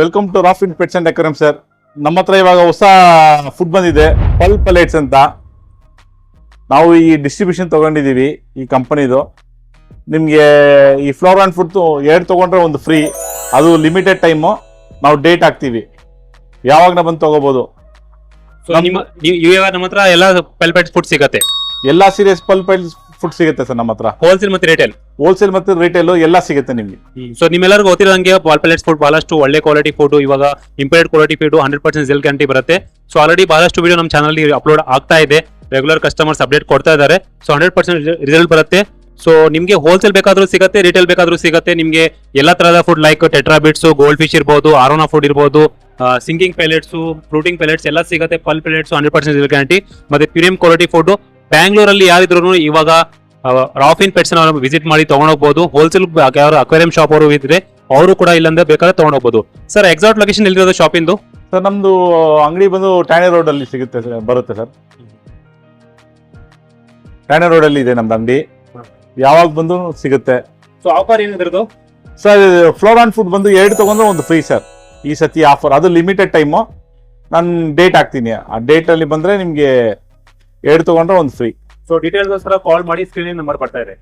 Welcome to Raf in pets and Akram sir ನಮ್ಮ ಹತ್ರ ಇವಾಗ ಹೊಸ ಫುಡ್ ಬಂದಿದೆ ಪಲ್ ಪಲೇಟ್ಸ್ ಅಂತ. ನಾವು ಈ ಡಿಸ್ಟ್ರಿಬ್ಯೂಷನ್ ತಗೊಂಡಿದ್ದೀವಿ ಈ ಕಂಪನಿದು ನಿಮಗೆ ಈ ಫ್ಲೋರ್ ಆ್ಯಂಡ್ ಫುಡ್ ಎರಡು ತೊಗೊಂಡ್ರೆ ಒಂದು ಫ್ರೀ ಅದು ಲಿಮಿಟೆಡ್ ಟೈಮು ನಾವು ಡೇಟ್ ಹಾಕ್ತೀವಿ. ಯಾವಾಗ ಬಂದು ತಗೋಬೋದು? ಸೊ ನಿಮ್ಮ ಹತ್ರ ಎಲ್ಲ ಪೆಲ್ಪೆಟ್ ಫುಡ್ ಸಿಗತ್ತೆ. ಎಲ್ಲ ಸೀರಿಯಸ್ ಪಲ್ ಪೈಲ್ಸ್ ಫುಡ್ ಸಿಗುತ್ತೆ ಸರ್ ನಮ್ಮ ಹತ್ರ ಹೋಲ್ಸೇಲ್ ಮತ್ತೆ ರಿಟೇಲ್ ಹೋಲ್ಸೇಲ್ ಮತ್ತು ರಿಟೇಲ್ ಎಲ್ಲ ಸಿಗುತ್ತೆ ನಿಮಗೆ. ಸೊ ನಿಮ್ಮೆಲ್ಲರಿಗೂ ಗೊತ್ತಿರೋಂಗೆ ಬಾಲ್ ಪೆಲೆಟ್ಸ್ ಫುಡ್ ಬಹಳಷ್ಟು ಒಳ್ಳೆ ಕ್ವಾಲಿಟಿ ಫುಡ್ ಇವಾಗ impaired quality food hundred percent gel guarantee ಬರುತ್ತೆ. ಸೊ ಆಲ್ರೆಡಿ ಬಹಳಷ್ಟು ವಿಡಿಯೋ ನಮ್ಮ ಚಾನಲ್ ಅಪ್ಲೋಡ್ ಆಗ್ತಾ ಇದೆ. ರೆಗ್ಯುಲರ್ ಕಸ್ಟಮರ್ಸ್ ಅಪ್ಡೇಟ್ ಕೊಡ್ತಾ ಇದ್ದಾರೆ. ಸೊ ಹಂಡ್ರೆಡ್ ಪರ್ಸೆಂಟ್ ರಿಸಲ್ಟ್ ಬರುತ್ತೆ. ಸೊ ನಿಮಗೆ ಹೋಲ್ಸೇಲ್ ಬೇಕಾದ್ರೂ ಸಿಗುತ್ತೆ ರಿಟೇಲ್ ಬೇಕಾದ್ರೂ ಸಿಗುತ್ತೆ. ನಿಮಗೆ ಎಲ್ಲ ತರಹದ ಫುಡ್ ಲೈಕ್ ಟೆಟ್ರಾಬಿಟ್ಸ್ ಗೋಲ್ಡ್ ಫಿಶ್ ಇರ್ಬೋದು ಆರೋನಾ ಫುಡ್ ಇರ್ಬೋದು ಸಿಂಗಿಂಗ್ ಪ್ಯಾಲೆಟ್ಸ್ ಫ್ರೂಟಿಂಗ್ ಪೆಲೆಟ್ಸ್ ಎಲ್ಲ ಸಿಗುತ್ತೆ. ಪಲ್ ಪೆಲೆಟ್ಸ್ ಹಂಡ್ರೆಡ್ ಪರ್ಸೆಂಟ್ ಗ್ಯಾರಂಟಿ ಮತ್ತೆ ಪ್ರೀಮಿಯಂ ಕ್ವಾಲಿಟಿ ಫುಡ್ ಬ್ಯಾಂಗ್ಳೂರಲ್ಲಿ ಯಾರಿದ್ರು ಇವಾಗ ರಾಫಿನ್ ಪೆಟ್ಸ್ ವಿಸಿಟ್ ಮಾಡಿ ತಗೊಂಡೋಗ್ಬೋದು. ಹೋಲ್ಸೇಲ್ ಯಾರು ಅಕ್ವೇರಿಯಂ ಶಾಪ್ ಅವರು ಇದ್ರೆ ಅವರು ಕೂಡ ಇಲ್ಲಂದ್ರೆ ಬೇಕಾದ್ರೆ ತಗೊಂಡೋಗ್ಬೋದು. ಸರ್ ಎಕ್ಸಾಕ್ಟ್ ಲೊಕೇಶನ್ ಎಲ್ಲಿರೋದು ಶಾಪಿಂದು ಸರ್ ನಮ್ದು ಅಂಗಡಿ ಬಂದು ಠಾಣೆ ರೋಡ್ ಅಲ್ಲಿ ಸಿಗುತ್ತೆ ಸರ್ ಬರುತ್ತೆ ಸರ್. ಠಾಣೆ ರೋಡ್ ಅಲ್ಲಿ ಇದೆ ನಮ್ದು ಅಂಗಡಿ. ಯಾವಾಗ ಬಂದು ಸಿಗುತ್ತೆ. ಸೊ ಆಫರ್ ಏನಿದ್ರದ್ದು ಸರ್ ಫ್ಲೋರ್ ಆನ್ ಫುಡ್ ಬಂದು ಎರಡು ತಗೊಂಡ್ರೆ ಒಂದು ಫ್ರೀ ಸರ್. ಈ ಸತಿ ಆಫರ್ ಅದು ಲಿಮಿಟೆಡ್ ಟೈಮು ನಾನು ಡೇಟ್ ಹಾಕ್ತೀನಿ. ಆ ಡೇಟಲ್ಲಿ ಬಂದರೆ ನಿಮಗೆ ಎರಡು ತಗೊಂಡ್ರೆ ಒಂದು ಫ್ರೀ ಸೊ ಡೀಟೇಲ್ಸ್ ಕಾಲ್ ಮಾಡಿ ಸ್ಕ್ರೀನ್ ನಂಬರ್ ಬರ್ತಾ ಇದೆ